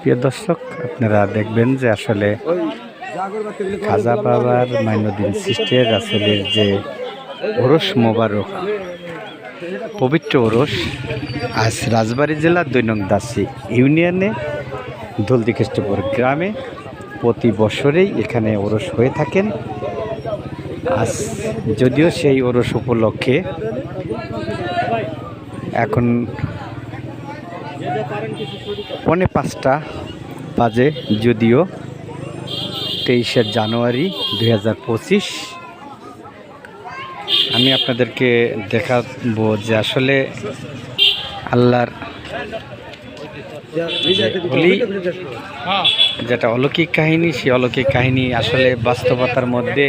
প্রিয় দর্শক, আপনারা দেখবেন যে আসলে খাজা বাবার মাইনুদ্দিন সিস্টের আসলের যে ওরস মোবারক, পবিত্র ওরস, আজ রাজবাড়ী জেলার দৈনং দাসী ইউনিয়নে দলদি খ্রিস্টপুর গ্রামে প্রতি বছরেই এখানে ওরস হয়ে থাকেন। আজ যদিও সেই ওরস উপলক্ষে এখন পৌনে পাঁচটা বাজে যদিও তেইশে জানুয়ারি দুই হাজার পঁচিশ। আমি আপনাদেরকে দেখাবো যে আসলে আল্লাহর যেটা অলৌকিক কাহিনী, সেই অলৌকিক কাহিনী আসলে বাস্তবতার মধ্যে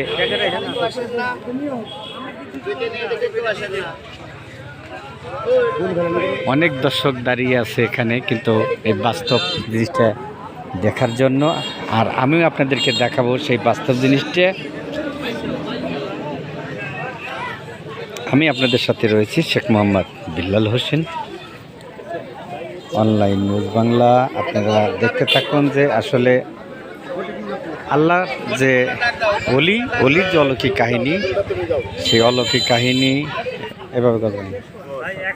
অনেক দর্শক দাঁড়িয়ে আছে এখানে, কিন্তু এই বাস্তব জিনিসটা দেখার জন্য। আর আমিও আপনাদেরকে দেখাবো সেই বাস্তব জিনিসটা। আমি আপনাদের সাথে রয়েছি শেখ মোহাম্মদ বিল্লাল হোসেন। অনলাইন নিউজ বাংলা, আপনারা দেখতে থাকুন যে আসলে আল্লাহ যে অলি অলির যে অলৌকিক কাহিনী, সেই অলৌকিক কাহিনী এভাবে কথা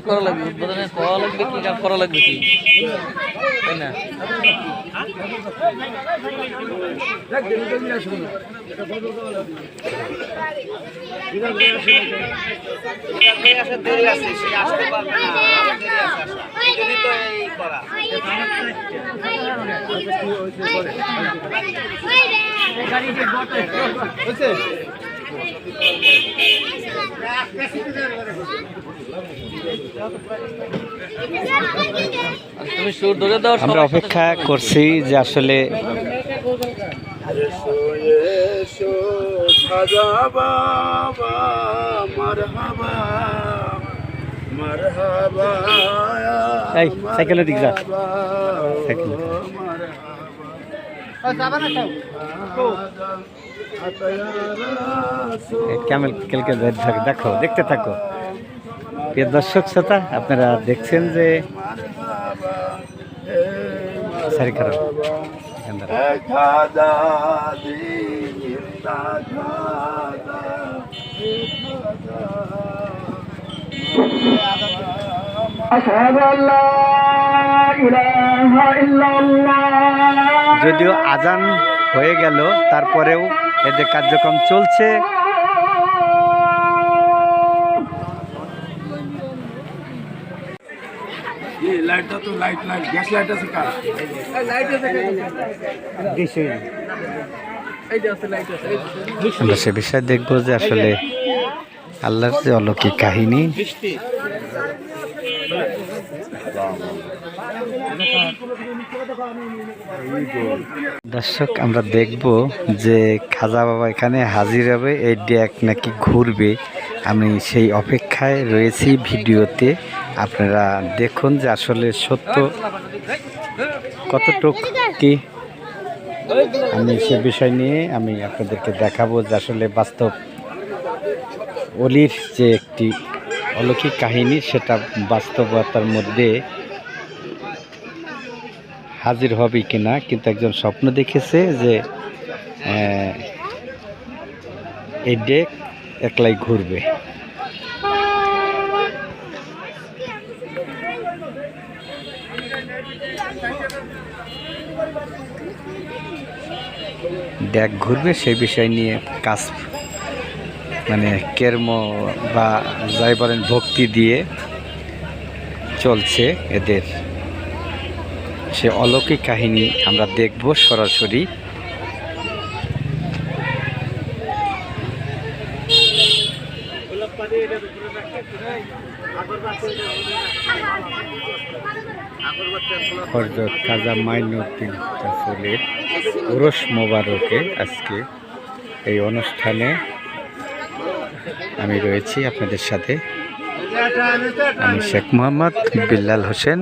করা লাগবে উদ্বোধনে করা লাগবে কি করা লাগবে কি তাই না দাও আমরা অপেক্ষা করছি যে আসলে দিক যা। সাইকেল। ক্যামেল কেলকে দেখো দেখতে থাকো। প্রিয় দর্শক শ্রোতা, আপনারা দেখছেন যে যদিও আজান হয়ে গেল, তারপরেও এদের কার্যক্রম চলছে। লাইটটা তো লাইট লাইট গ্যাস লাইট আছে কার? আমরা সে বিষয়ে দেখব যে আসলে আল্লাহর যে অলৌকিক কাহিনী দর্শক, আমরা দেখব যে খাজা বাবা এখানে হাজির হবে, এই ডেক নাকি ঘুরবে। আমি সেই অপেক্ষায় রয়েছি ভিডিওতে। আপনারা দেখুন যে আসলে সত্য কতটুক কি। আমি সে বিষয় নিয়ে আমি আপনাদেরকে দেখাবো যে আসলে বাস্তব অলির যে একটি অলৌকিক কাহিনী, সেটা বাস্তবতার মধ্যে হাজির হবে কিনা, কিন্তু একজন স্বপ্ন দেখেছে যে এই ডেক একলাই ঘুরবে। ডেক ঘুরবে সেই বিষয় নিয়ে কাজ মানে কেরম বা যাই বলেন ভক্তি দিয়ে চলছে এদের। সে অলৌকিক কাহিনী আমরা দেখব সরাসরি। হরজত খাজা মাইনুদ্দিন মোবারকে আজকে এই অনুষ্ঠানে আমি রয়েছি আপনাদের সাথে। আমি শেখ মোহাম্মদ বিল্লাল হোসেন।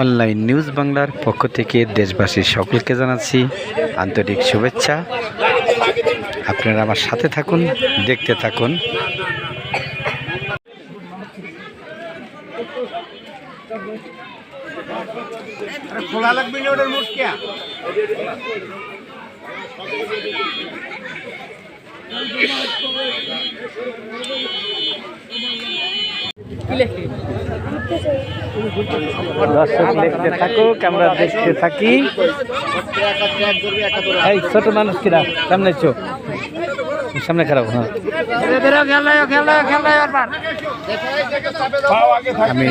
অনলাইন নিউজ বাংলার পক্ষ থেকে দেশবাসীর সকলকে জানাচ্ছি আন্তরিক শুভেচ্ছা। আপনারা আমার সাথে থাকুন, দেখতে থাকুন। দর্শক দেখতে থাকুক আমরা দেখতে থাকি। এই ছোট মানুষ কিরা সামনে চো সামনে খারাপ হ্যাঁ। আমি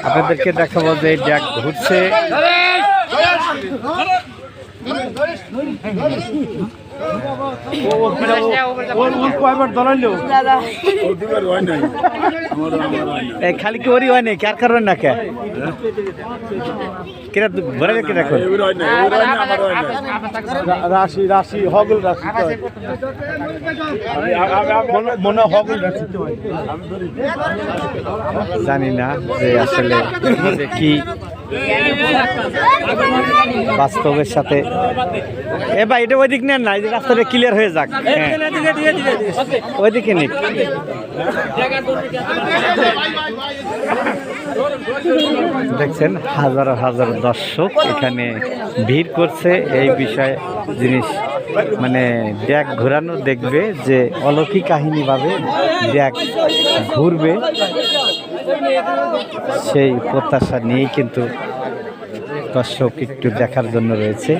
আপনাদেরকে দেখাবো যে ড্যাক ঘুরছে। খালি কি ওরি হয় নাই কার কারণ না কে কিরা ভরে রেখে দেখো রাশি রাশি হগল রাশি মনে হগল রাশি জানি না যে আসলে কি বাস্তবের সাথে। এ ভাই, এটা ওই দিক নেন না রাস্তাটা ক্লিয়ার হয়ে যাক। হ্যাঁ। ওইদিকে নিক। দেখছেন, হাজার হাজার দর্শক এখানে ভিড় করছে। এই বিষয়ে জিনিস মানে ড্যাক ঘোরানো দেখবে যে অলৌকিক কাহিনীভাবে ড্যাক ঘুরবে। সেই প্রত্যাশা নিয়েই কিন্তু দর্শক একটু দেখার জন্য রয়েছে।